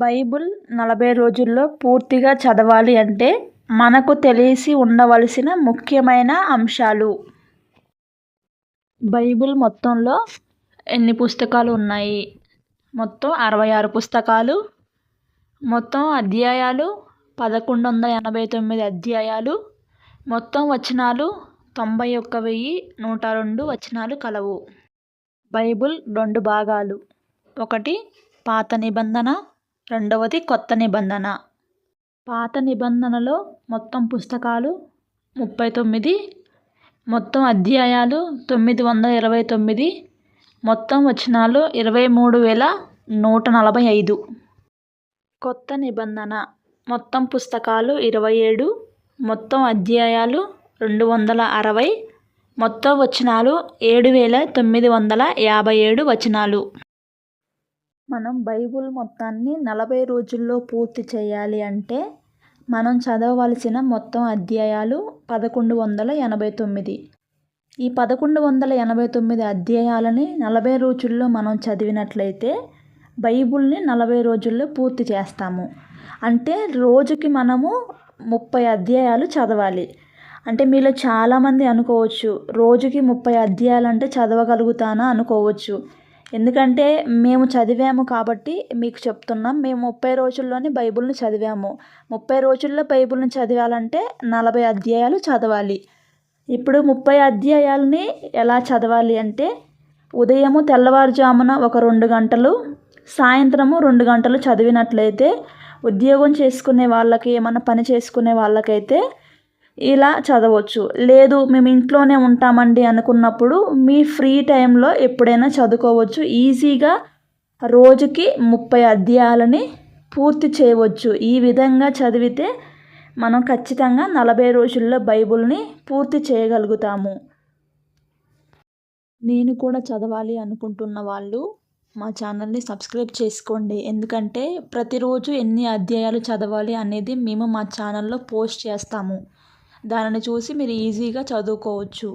Bible నలభై రోజుల్లో పూర్తిగా చదవాలి అంటే మనకు తెలిసి ఉండవలసిన ముఖ్యమైన అంశాలు. బైబిల్ మొత్తంలో ఎన్ని పుస్తకాలు ఉన్నాయి? మొత్తం అరవై ఆరు పుస్తకాలు. మొత్తం అధ్యాయాలు పదకొండు వందల ఎనభై తొమ్మిది అధ్యాయాలు. మొత్తం వచనాలు తొంభై ఒక్క వెయ్యి నూట రెండు వచనాలు కలవు. బైబిల్ రెండు భాగాలు. ఒకటి పాత నిబంధన రెండవది కొత్త నిబంధన. పాత నిబంధనలో మొత్తం పుస్తకాలు ముప్పై తొమ్మిది మొత్తం అధ్యాయాలు తొమ్మిది వందల ఇరవై తొమ్మిది మొత్తం వచనాలు ఇరవై మూడు వేల నూట నలభై ఐదు. కొత్త నిబంధన. మొత్తం పుస్తకాలు ఇరవై ఏడు మొత్తం అధ్యాయాలు రెండు వందల అరవై మొత్తం వచనాలు ఏడు వేల తొమ్మిది వందల యాభై ఏడు వచనాలు. మనం బైబిల్ మొత్తాన్ని నలభై రోజుల్లో పూర్తి చేయాలి అంటే మనం చదవవలసిన మొత్తం అధ్యాయాలు పదకొండు వందల ఎనభై తొమ్మిది. ఈ పదకొండు వందల ఎనభై తొమ్మిది అధ్యాయాలని నలభై రోజుల్లో మనం చదివినట్లయితే బైబిల్ని నలభై రోజుల్లో పూర్తి చేస్తాము. అంటే రోజుకి మనము ముప్పై అధ్యాయాలు చదవాలి. అంటే మీలో చాలామంది అనుకోవచ్చు రోజుకి ముప్పై అధ్యాయాలు అంటే చదవగలుగుతానా అనుకోవచ్చు. ఎందుకంటే మేము చదివాము కాబట్టి మీకు చెప్తున్నాం. మేము ముప్పై రోజుల్లోనే బైబిల్ని చదివాము. ముప్పై రోజుల్లో బైబిల్ని చదివాలంటే నలభై అధ్యాయాలు చదవాలి. ఇప్పుడు ముప్పై అధ్యాయాలని ఎలా చదవాలి అంటే ఉదయము తెల్లవారుజామున ఒక రెండు గంటలు సాయంత్రము రెండు గంటలు చదివినట్లయితే ఉద్యోగం చేసుకునే వాళ్ళకి ఏమైనా పని చేసుకునే వాళ్ళకైతే ఇలా చదవచ్చు. లేదు మేము ఇంట్లోనే ఉంటామండి అనుకున్నప్పుడు మీ ఫ్రీ టైంలో ఎప్పుడైనా చదువుకోవచ్చు. ఈజీగా రోజుకి ముప్పై అధ్యాయాలని పూర్తి చేయవచ్చు. ఈ విధంగా చదివితే మనం ఖచ్చితంగా నలభై రోజుల్లో బైబిల్ని పూర్తి చేయగలుగుతాము. నేను కూడా చదవాలి అనుకుంటున్న వాళ్ళు మా ఛానల్ని సబ్స్క్రైబ్ చేసుకోండి. ఎందుకంటే ప్రతిరోజు ఎన్ని అధ్యాయాలు చదవాలి అనేది మేము మా ఛానల్లో పోస్ట్ చేస్తాము. దానిని చూసి మీరు ఈజీగా చదువుకోవచ్చు.